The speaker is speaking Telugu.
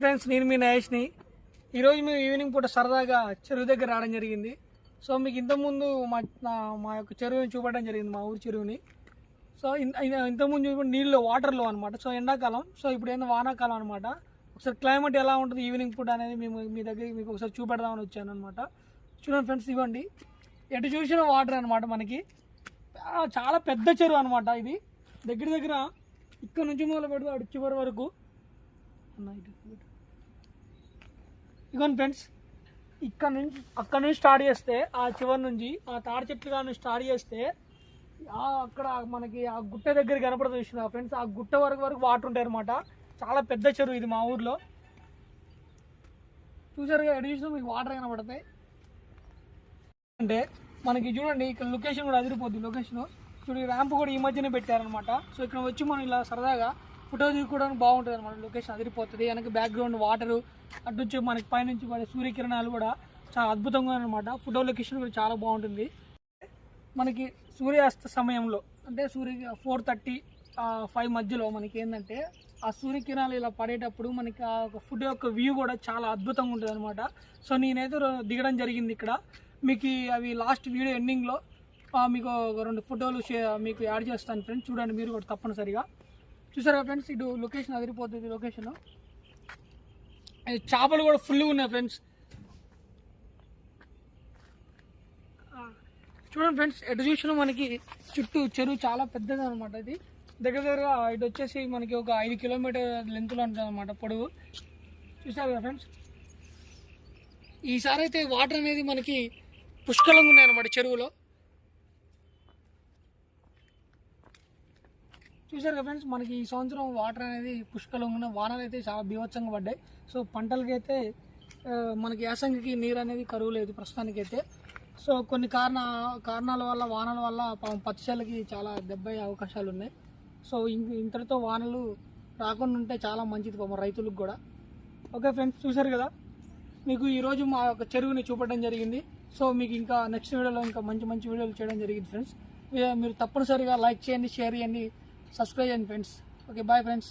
ఫ్రెండ్స్ నేను మీ నయేష్ని. ఈరోజు మేము ఈవినింగ్ పూట సరదాగా చెరువు దగ్గర రావడం జరిగింది. సో మీకు ఇంతకుముందు మా మా యొక్క చెరువుని చూపడం జరిగింది మా ఊరి చెరువుని. సో ఇన్- ఇంతకుముందు చూపడం నీళ్ళు వాటర్లో అనమాట సో ఎండాకాలం. సో ఇప్పుడు ఏందో వానాకాలం అనమాట ఒకసారి క్లైమేట్ ఎలా ఉంటుంది ఈవినింగ్ పూట అనేది మేము మీ దగ్గర మీకు ఒకసారి చూపెడదామని వచ్చాను అనమాట చూడండి ఫ్రెండ్స్ ఇవ్వండి. ఎటు చూసిన వాటర్ అనమాట మనకి. చాలా పెద్ద చెరువు అనమాట ఇది. దగ్గర దగ్గర ఇక్కడ నుంచి మొదలు పెడితే అటు చివరి వరకు. అన్న, ఫ్రెండ్స్ ఇక్కడ నుంచి అక్కడ నుంచి స్టార్ట్ చేస్తే ఆ చివరి నుంచి ఆ తాడి చెట్లు కానీ స్టార్ట్ చేస్తే అక్కడ మనకి ఆ గుట్ట దగ్గర కనపడుతుంది చూసిన ఫ్రెండ్స్ ఆ గుట్ట వరకు వరకు వాటర్ ఉంటాయి అనమాట చాలా పెద్ద చెరువు ఇది మా ఊర్లో. చూసారుగా ఎడ చూసినా మీకు వాటర్ కనపడతాయి. అంటే మనకి చూడండి ఇక్కడ లొకేషన్ కూడా అదిరిపోద్ది లొకేషన్. చూడు ర్యాంప్ కూడా ఈ మధ్యనే పెట్టారనమాట సో ఇక్కడ వచ్చి మనం ఇలా సరదాగా ఫోటో తీసుకోవడానికి బాగుంటుంది అనమాట లొకేషన్ అదిరిపోతుంది. వెనక బ్యాక్గ్రౌండ్ వాటర్ అటు నుంచి మనకి పైనుంచి పడే సూర్యకిరణాలు కూడా చాలా అద్భుతంగా అనమాట ఫోటో లొకేషన్ కూడా చాలా బాగుంటుంది. మనకి సూర్యాస్త సమయంలో అంటే సూర్య ఫోర్ థర్టీ ఫైవ్ మధ్యలో మనకి ఏంటంటే ఆ సూర్యకిరణాలు ఇలా పడేటప్పుడు మనకి ఆ ఫుడ్ యొక్క వ్యూ కూడా చాలా అద్భుతంగా ఉంటుంది అనమాట సో నేనైతే రో- దిగడం జరిగింది ఇక్కడ. మీకు అవి లాస్ట్ వీడియో ఎండింగ్లో మీకు రెండు ఫోటోలు మీకు యాడ్ చేస్తాను ఫ్రెండ్స్ చూడండి మీరు కూడా తప్పనిసరిగా. చూసారా ఫ్రెండ్స్? ఇటు లొకేషన్ అదిరిపోతుంది లొకేషన్ చేపలు కూడా ఫుల్గా ఉన్నాయి ఫ్రెండ్స్. చూడండి ఫ్రెండ్స్ ఎటు చూసినా మనకి చుట్టూ చెరువు చాలా పెద్దది అనమాట ఇది. దగ్గర దగ్గర ఇటు వచ్చేసి మనకి ఒక ఐదు కిలోమీటర్ లెంత్లో ఉంటుంది అనమాట పొడవు. చూసారు కదా ఫ్రెండ్స్? ఈసారి అయితే వాటర్ అనేది మనకి పుష్కలంగా ఉన్నాయి అనమాట చెరువులో. చూసారు కదా ఫ్రెండ్స్ మనకి ఈ సంవత్సరం వాటర్ అనేది పుష్కలంగా ఉన్న వానలు అయితే చాలా బీభత్సంగా పడ్డాయి. సో పంటలకైతే మనకి యాసంగికి నీరు అనేది కరువు లేదు ప్రస్తుతానికైతే. సో కొన్ని కారణ కారణాల వల్ల వానల వల్ల పాపం పచ్చళ్ళకి చాలా దెబ్బయ్యే అవకాశాలు ఉన్నాయి. సో ఇంక ఇంతటితో వానలు రాకుండా ఉంటే చాలా మంచిది పాపం రైతులకు కూడా. ఓకే ఫ్రెండ్స్ చూసారు కదా? మీకు ఈరోజు మా యొక్క చెరువుని చూపడం జరిగింది. సో మీకు ఇంకా నెక్స్ట్ వీడియోలో ఇంకా మంచి మంచి వీడియోలు చేయడం జరిగింది ఫ్రెండ్స్. మీరు తప్పనిసరిగా లైక్ చేయండి షేర్ చేయండి. సబ్స్క్రైబ్ చేయండి ఫ్రెండ్స్ ఓకే బాయ్ ఫ్రెండ్స్